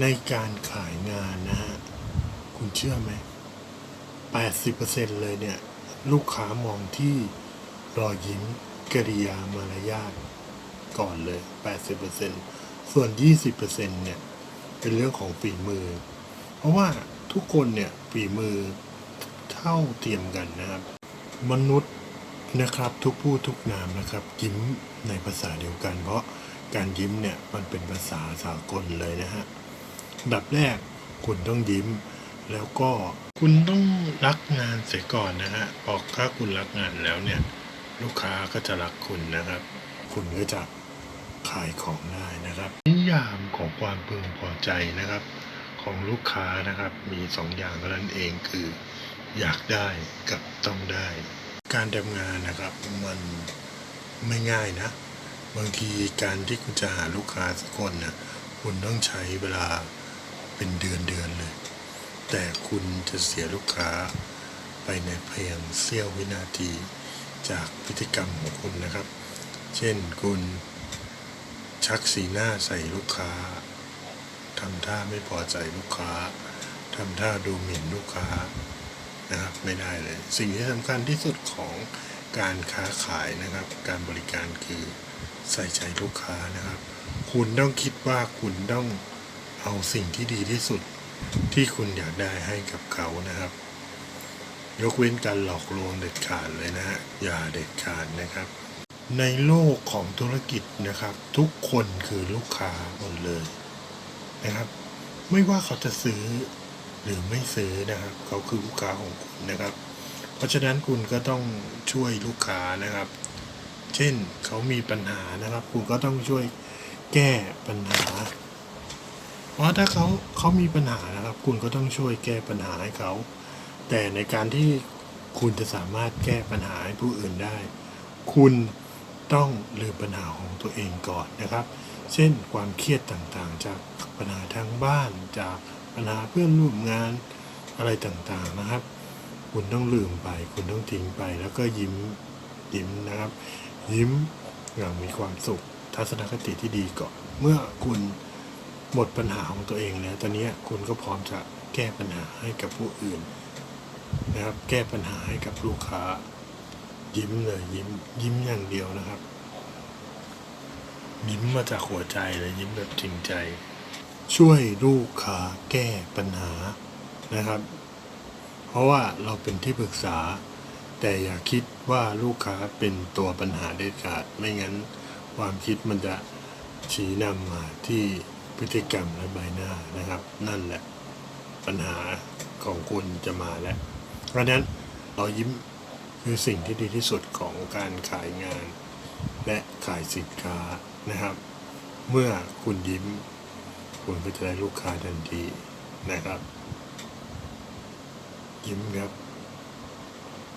ในการขายงานนะฮะ คุณเชื่อไหม 80%เลยเนี่ย ลูกค้ามองที่รอยยิ้มกริยามารยาทก่อนเลย 80%ส่วน 20%เนี่ย เป็นเรื่องของฝีมือ เพราะว่าทุกคนเนี่ยฝีมือเท่าเทียมกันนะครับ มนุษย์นะครับทุกผู้ทุกนามนะครับ ยิ้มในภาษาเดียวกัน เพราะการยิ้มเนี่ยมันเป็นภาษาสากลเลยนะฮะ ดับแรกคุณต้องยิ้ม แล้วก็คุณต้องรักงานเสียก่อนนะฮะพอถ้าคุณรักงานแล้วเนี่ย ลูกค้าก็จะรักคุณนะครับ คุณก็จะขายของได้นะครับ นิยามของความพึงพอใจนะครับ ของลูกค้านะครับ มีสองอย่างเท่านั้นเองคือ อยากได้กับต้องได้ การทำงานนะครับมันไม่ง่ายนะ บางทีการที่คุณจะหาลูกค้าสักคนนะคุณต้องใช้เวลา เป็นเดือนเดือนเลย แต่คุณจะเสียลูกค้าไปในเพียงเสี้ยววินาทีจากพฤติกรรมของคุณนะครับ เช่นคุณชักสีหน้าใส่ลูกค้าทำท่าไม่พอใจลูกค้าทำท่าดูหมิ่นลูกค้านะครับไม่ได้เลย สิ่งที่สำคัญที่สุดของการค้าขายนะครับ การบริการคือใส่ใจลูกค้านะครับ คุณต้องคิดว่าคุณต้อง เอาสิ่งที่ดีที่สุดที่คุณอยากได้ให้กับเขานะครับ ยกเว้นการหลอกลวงเด็ดขาดเลยนะฮะอย่าเด็ดขาดนะครับ ในโลกของธุรกิจนะครับ ทุกคนคือลูกค้าหมดเลยนะครับ ไม่ว่าเขาจะซื้อหรือไม่ซื้อนะครับ เขาคือลูกค้าของคุณนะครับ เพราะฉะนั้นคุณก็ต้องช่วยลูกค้านะครับ เช่นเขามีปัญหานะครับ คุณก็ต้องช่วยแก้ปัญหา เพราะถ้าเขาเขามีปัญหานะครับ คุณก็ต้องช่วยแก้ปัญหาให้เขา แต่ในการที่คุณจะสามารถแก้ปัญหาให้ผู้อื่นได้ คุณต้องลืมปัญหาของตัวเองก่อนนะครับ เช่นความเครียดต่างๆ จากปัญหาทางบ้าน จากปัญหาเพื่อนร่วมงานอะไรต่างๆนะครับ คุณต้องลืมไป คุณต้องทิ้งไป แล้วก็ยิ้มยิ้มนะครับ ยิ้มอย่างมีความสุข ทัศนคติที่ดีก่อน เมื่อคุณ หมดปัญหาของตัวเองแล้วตอนนี้คุณก็พร้อมจะแก้ปัญหาให้กับผู้อื่นนะครับ แก้ปัญหาให้กับลูกค้า ยิ้มเลยยิ้ม ยิ้มอย่างเดียวนะครับ ยิ้มมาจากหัวใจเลยยิ้มแบบจริงใจ ช่วยลูกค้าแก้ปัญหานะครับ เพราะว่าเราเป็นที่ปรึกษา แต่อย่าคิดว่าลูกค้าเป็นตัวปัญหาเด็ดขาดไม่งั้นความคิดมันจะชี้นำมาที่ พฤติกรรมและใบหน้านะครับ นั่นแหละปัญหาของคุณจะมาแล้ว เพราะนั้นรอยยิ้มคือสิ่งที่ดีที่สุดของการขายงาน และขายสินค้านะครับ เมื่อคุณยิ้ม คุณก็จะได้ลูกค้าทันทีนะครับ ยิ้มครับ